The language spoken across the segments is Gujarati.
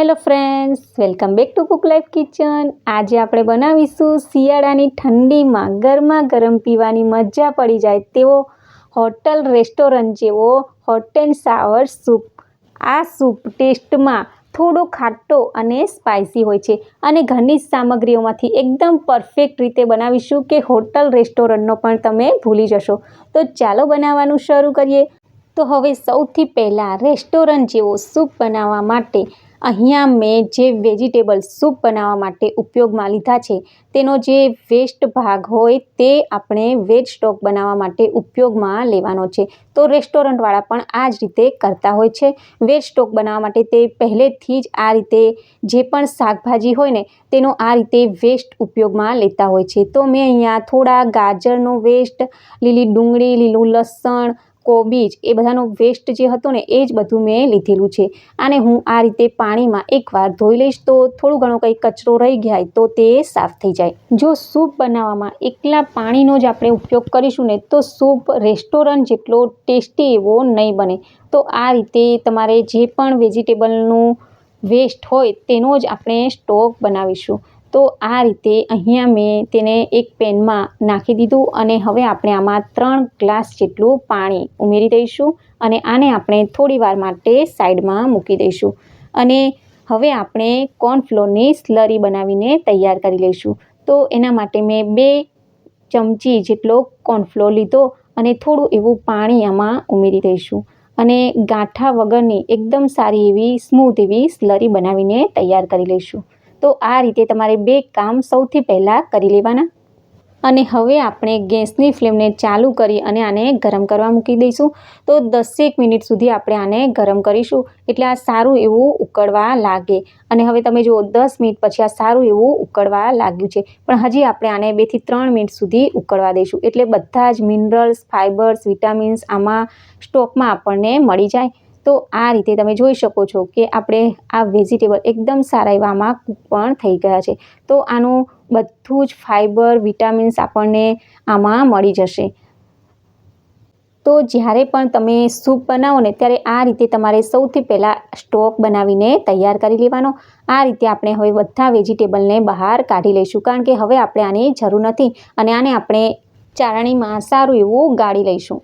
Hello friends welcome back to cook life kitchen આજે આપણે બનાવીશું શિયાળાની ઠંડીમાં ગરમા ગરમ પીવાની મજા પડી જાય તેવો હોટલ રેસ્ટોરન્ટ જેવો હોટ એન્ડ સાવર સૂપ આ સૂપ ટેસ્ટમાં થોડો ખાટો અને સ્પાઇસી હોય છે અને ઘરની સામગ્રીઓમાંથી એકદમ પરફેક્ટ રીતે બનાવીશું કે હોટલ રેસ્ટોરન્ટનો પણ તમે ભૂલી જશો. તો ચાલો બનાવવાનું શરૂ કરીએ. તો હવે સૌથી પહેલાં રેસ્ટોરન્ટ જેવો સૂપ બનાવવા માટે અહીંયા મેં જે વેજીટેબલ સૂપ બનાવવા માટે ઉપયોગમાં લીધા છે, તેનો જે વેસ્ટ ભાગ હોય તે આપણે વેજ સ્ટોક બનાવવા માટે ઉપયોગમાં લેવાનો છે. તો રેસ્ટોરન્ટવાળા પણ આ જ રીતે કરતા હોય છે. વેજ સ્ટોક બનાવવા માટે તે પહેલેથી જ આ રીતે જે પણ શાકભાજી હોય ને, તેનો આ રીતે વેસ્ટ ઉપયોગમાં લેતા હોય છે. તો મેં અહીંયા થોડા ગાજરનો વેસ્ટ લીલી ડુંગળી, લીલું લસણ કોબીજ એ બધાનો વેસ્ટ જે હતો ને એ જ બધું મેં લીધેલું છે. અને હું આ રીતે પાણીમાં એકવાર ધોઈ લઈશ તો થોડું ઘણો કંઈ કચરો રહી જાય તો તે સાફ થઈ જાય. જો સૂપ બનાવવામાં એકલા પાણીનો જ આપણે ઉપયોગ કરીશું ને તો સૂપ રેસ્ટોરન્ટ જેટલો ટેસ્ટી એવો નહીં બને. તો આ રીતે તમારે જે પણ વેજીટેબલનું વેસ્ટ હોય તેનો જ આપણે સ્ટોક બનાવીશું. તો આ રીતે અહીંયા મેં તેને એક પેનમાં નાખી દીધું અને હવે આપણે આમાં ત્રણ ગ્લાસ જેટલું પાણી ઉમેરી દઈશું અને આને આપણે થોડી વાર માટે સાઈડમાં મૂકી દઈશું. અને હવે આપણે કોર્નફ્લોરની સ્લરી બનાવીને તૈયાર કરી લઈશું. તો એના માટે મેં બે ચમચી જેટલો કોર્નફ્લોર લીધો અને થોડું એવું પાણી આમાં ઉમેરી દઈશું. અને ગાંઠા વગરની એકદમ સારી એવી સ્મૂથ એવી સ્લરી બનાવીને તૈયાર કરી લઈશું. તો આ રીતે તમારે બે કામ સૌથી પહેલાં કરી લેવાના. અને હવે આપણે ગેસની ફ્લેમને ચાલુ કરી અને આને ગરમ કરવા મૂકી દઈશું. તો દસેક મિનિટ સુધી આપણે આને ગરમ કરીશું. એટલે આ સારું એવું ઉકળવા લાગે. અને હવે તમે જુઓ, દસ મિનિટ પછી આ સારું એવું ઉકળવા લાગ્યું છે. પણ હજી આપણે આને બેથી ત્રણ મિનિટ સુધી ઉકળવા દઈશું. એટલે બધા જ મિનરલ્સ ફાઇબર્સ વિટામિન્સ આમાં સ્ટોકમાં આપણને મળી જાય. તો આ રીતે તમે જોઈ શકો છો કે આપણે આ વેજીટેબલ એકદમ સારા એવામાં પણ થઈ ગયા છે. તો આનું બધું જ ફાઇબર વિટામિન્સ આપણને આમાં મળી જશે. તો જ્યારે પણ તમે સૂપ બનાવો ને ત્યારે આ રીતે તમારે સૌથી પહેલાં સ્ટોક બનાવીને તૈયાર કરી લેવાનો. આ રીતે આપણે હવે બધા વેજીટેબલને બહાર કાઢી લઈશું. કારણ કે હવે આપણે આની જરૂર નથી અને આને આપણે ચારણીમાં સારું એવું ગાળી લઈશું.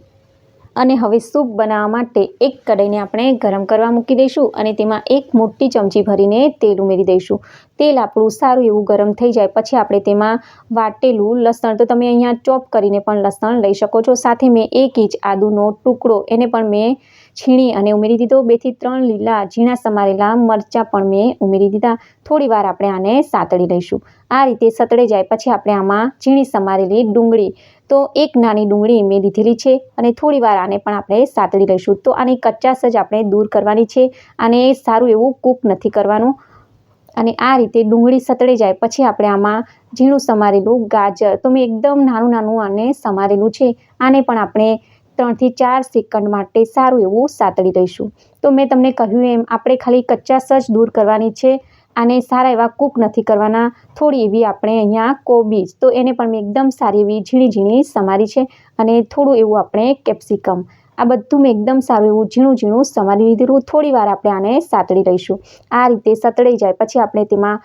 અને હવે સૂપ બનાવવા માટે એક કઢાઈને આપણે ગરમ કરવા મૂકી દઈશું અને તેમાં એક મોટી ચમચી ભરીને તેલ ઉમેરી દઈશું. તેલ આપણું સારું એવું ગરમ થઈ જાય. પછી આપણે તેમાં વાટેલું લસણ, તો તમે અહીંયા ચોપ કરીને પણ લસણ લઈ શકો છો. સાથે મેં એક ઇંચ આદુનો ટુકડો, એને પણ મેં છીણી અને ઉમેરી દીધો. બેથી ત્રણ લીલા ઝીણા સમારેલા મરચાં પણ મેં ઉમેરી દીધા. થોડી વાર આપણે આને સાતળી લઈશું. આ રીતે સતળે જાય. પછી આપણે આમાં ઝીણી સમારેલી ડુંગળી તો એક નાની ડુંગળી મેં લીધેલી છે અને થોડી વાર આને પણ આપણે સાતળી લઈશું. તો આની કચાશ જ આપણે દૂર કરવાની છે અને સારું એવું કૂક નથી કરવાનું. અને આ રીતે ડુંગળી સતળે જાય પછી આપણે આમાં ઝીણું સમારેલું ગાજર. તો મેં એકદમ નાનું નાનું આને સમારેલું છે. આને પણ આપણે ત્રણથી ચાર સેકન્ડ માટે સારું એવું સાતળી લઈશું. તો મેં તમને કહ્યું એમ, આપણે ખાલી કચાશ જ દૂર કરવાની છે. આને સારા એવા કૂક નથી કરવાના. થોડી એવી આપણે અહીંયા કોબીજ. તો એને પણ મેં એકદમ સારી એવી ઝીણી ઝીણી સમારી છે અને થોડું એવું આપણે કેપ્સિકમ. આ બધું મેં એકદમ સારું એવું ઝીણું ઝીણું સમારી લીધેલું. થોડી વાર આપણે આને સાતળી લઈશું. આ રીતે સતળાઈ જાય. પછી આપણે તેમાં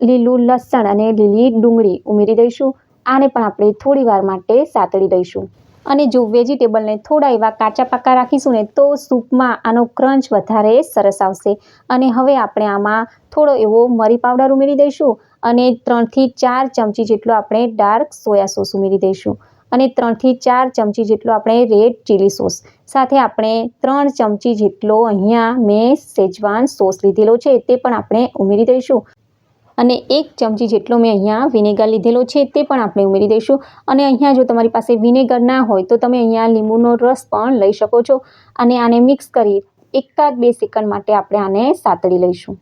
લીલું લસણ અને લીલી ડુંગળી ઉમેરી દઈશું. આને પણ આપણે થોડી વાર માટે સાતળી લઈશું. અને જો વેજીટેબલને થોડા એવા કાચા પાકા રાખીશું ને, તો સૂપમાં આનો ક્રંચ વધારે સરસ આવશે. અને હવે આપણે આમાં થોડો એવો મરી પાવડર ઉમેરી દઈશું અને ત્રણથી ચાર ચમચી જેટલો આપણે ડાર્ક સોયા સોસ ઉમેરી દઈશું. અને ત્રણથી ચાર ચમચી જેટલો આપણે રેડ ચીલી સોસ સાથે આપણે ત્રણ ચમચી જેટલો અહીંયા મેં સેજવાન સોસ લીધેલો છે, તે પણ આપણે ઉમેરી દઈશું. અને એક ચમચી જેટલો મેં અહીંયા વિનેગર લીધેલો છે તે પણ આપણે ઉમેરી દઈશું. અને અહીંયા જો તમારી પાસે વિનેગર ના હોય તો તમે અહીંયા લીંબુનો રસ પણ લઈ શકો છો. અને આને મિક્સ કરી એકાદ બે સેકન્ડ માટે આપણે આને સાતળી લઈશું.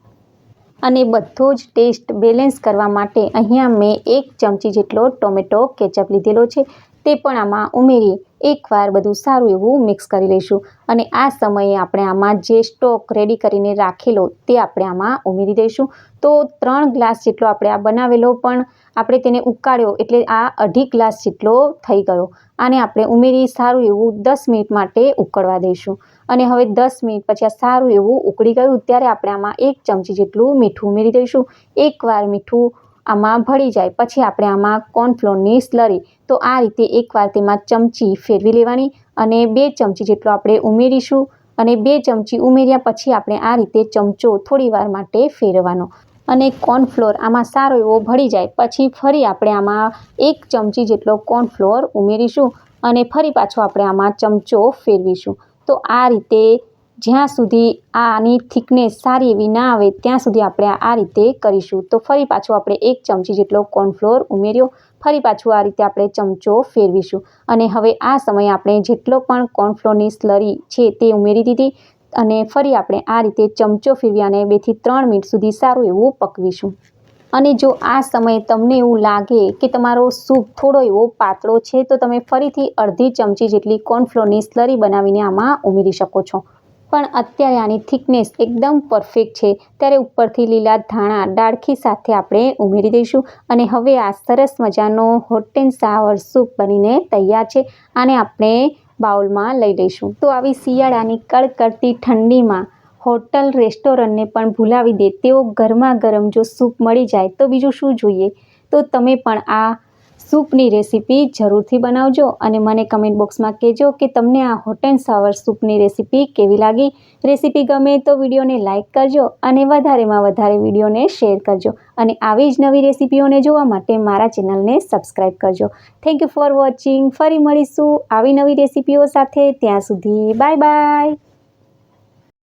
અને બધો જ ટેસ્ટ બેલેન્સ કરવા માટે અહીંયા મેં એક ચમચી જેટલો ટોમેટો કેચઅપ લીધેલો છે. તે પણ આમાં ઉમેરી એકવાર બધું સારું એવું મિક્સ કરી લઈશું. અને આ સમયે આપણે આમાં જે સ્ટોક રેડી કરીને રાખેલો તે આપણે આમાં ઉમેરી દઈશું. તો ત્રણ ગ્લાસ જેટલો આપણે આ બનાવેલો, પણ આપણે તેને ઉકાળ્યો એટલે આ અઢી ગ્લાસ જેટલો થઈ ગયો. આને આપણે ઉમેરી સારું એવું દસ મિનિટ માટે ઉકળવા દઈશું. અને હવે દસ મિનિટ પછી આ સારું એવું ઉકળી ગયું, ત્યારે આપણે આમાં એક ચમચી જેટલું મીઠું ઉમેરી દઈશું. એકવાર મીઠું આમાં ભળી જાય. પછી આપણે આમાં કોર્નફ્લોરની સ્લરી તો આ રીતે એકવાર તેમાં ચમચી ફેરવી લેવાની અને બે ચમચી જેટલો આપણે ઉમેરીશું અને બે ચમચી ઉમેર્યા પછી આપણે આ રીતે ચમચો થોડી વાર માટે ફેરવવાનો. અને કોર્નફ્લોર આમાં સારો એવો ભળી જાય. પછી ફરી આપણે આમાં એક ચમચી જેટલો કોર્નફ્લોર ઉમેરીશું અને ફરી પાછો આપણે આમાં ચમચો ફેરવીશું. તો આ રીતે જ્યાં સુધી આની થિકનેસ સારી એવી ના આવે, ત્યાં સુધી આપણે આ રીતે કરીશું. તો ફરી પાછું આપણે એક ચમચી જેટલો કોર્નફ્લોર ઉમેર્યો. ફરી પાછું આ રીતે આપણે ચમચો ફેરવીશું. અને હવે આ સમયે આપણે જેટલો પણ કોર્નફ્લોરની સ્લરી છે તે ઉમેરી દીધી અને ફરી આપણે આ રીતે ચમચો ફેરવી અને બેથી ત્રણ મિનિટ સુધી સારું એવું પકવીશું. અને જો આ સમયે તમને એવું લાગે કે તમારો સૂપ થોડો એવો પાતળો છે, તો તમે ફરીથી અડધી ચમચી જેટલી કોર્નફ્લોરની સ્લરી બનાવીને આમાં ઉમેરી શકો છો. પણ અત્યારે આની થિકનેસ એકદમ પરફેક્ટ છે. ત્યારે ઉપરથી લીલા ધાણા ડાળખી સાથે આપણે ઉમેરી દઈશું અને હવે આ સરસ મજાનો હોટ એન્ડ સાવર સૂપ બનીને તૈયાર છે. આને આપણે બાઉલમાં લઈ લઈશું. તો આવી શિયાળાની કડકડતી ઠંડીમાં હોટલ રેસ્ટોરન્ટને પણ ભૂલાવી દે તેવો ગરમા ગરમ જો સૂપ મળી જાય તો બીજું શું જોઈએ? તો તમે પણ આ સૂપની રેસીપી જરૂરથી બનાવજો અને મને કમેન્ટ બોક્સમાં કહેજો કે તમને આ હોટ એન્ડ સાવર સૂપની રેસીપી કેવી લાગી. રેસીપી ગમે તો વિડીયોને લાઇક કરજો અને વધારેમાં વધારે વિડીયોને શેર કરજો અને આવી જ નવી રેસીપીઓને જોવા માટે મારા ચેનલને સબસ્ક્રાઈબ કરજો. થેન્ક યુ ફોર વોચિંગ ફરી મળીશું આવી નવી રેસીપીઓ સાથે. ત્યાં સુધી બાય બાય